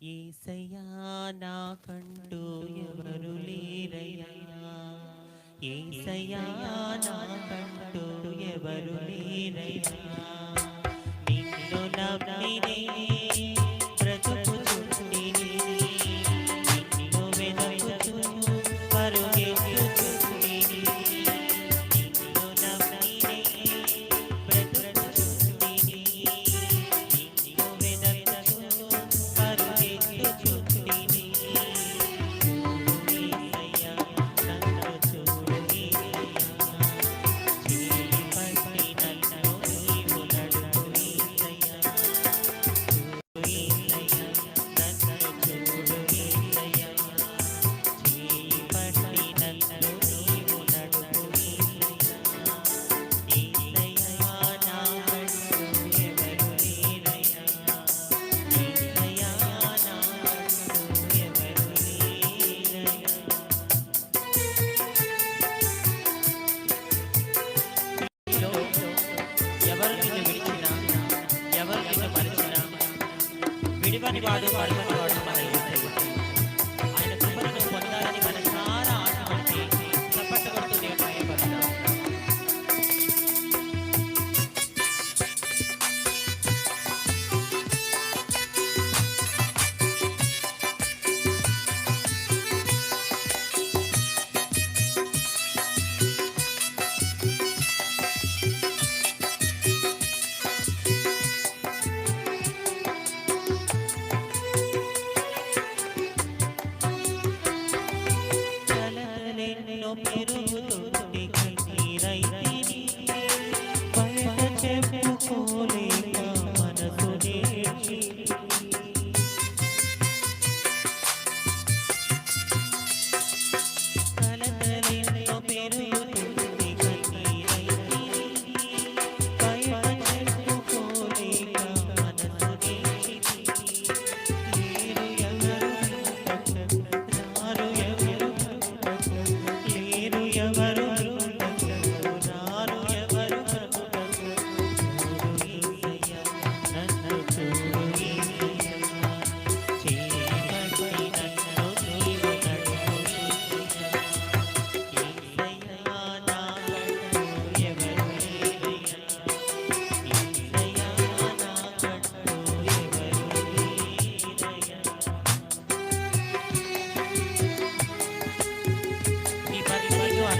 ఏసయ్యా నాకంటూ ఎవరు లేరయ్యా? ఏసయ్యా నాకంటూ ఎవరు లేరయ్యా? విడివని వాడు పడవని వాడు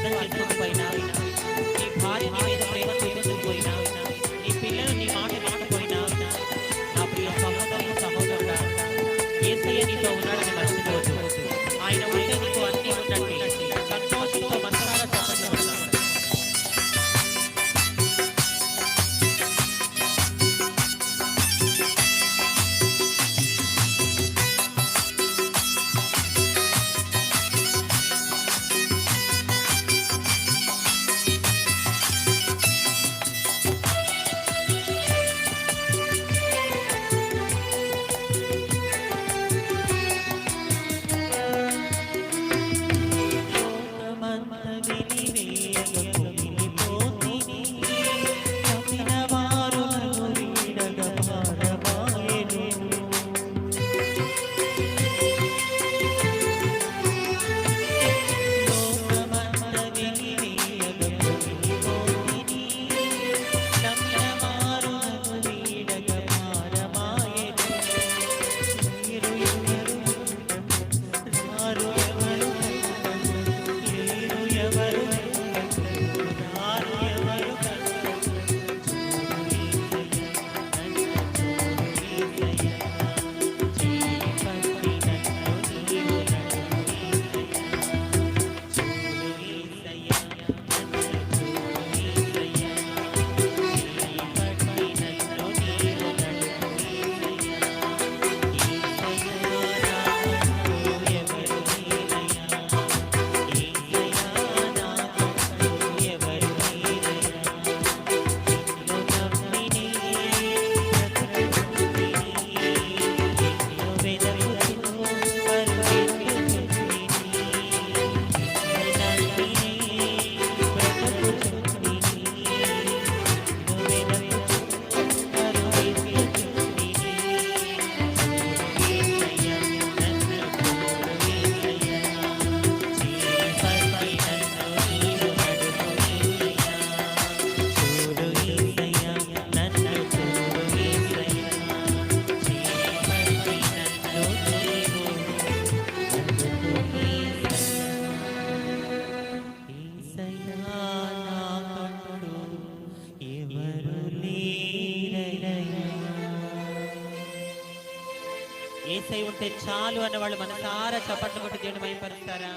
బిడ్డలు చెట్టుకుపోయినా నీ భార్య నీ మీద ప్రేమ చూపించకపోయినా నీ పిల్లలు నీ మాట మాటపోయినా నా ప్రియ సహోదరులు సహోదరుడా ఏసయ్య నీతో ఉన్నాడని ఏసై ఉంటే చాలు అన్న వాళ్ళు మనసారా చప్పట్లు కొట్టి దేవుని భయపరుస్తారా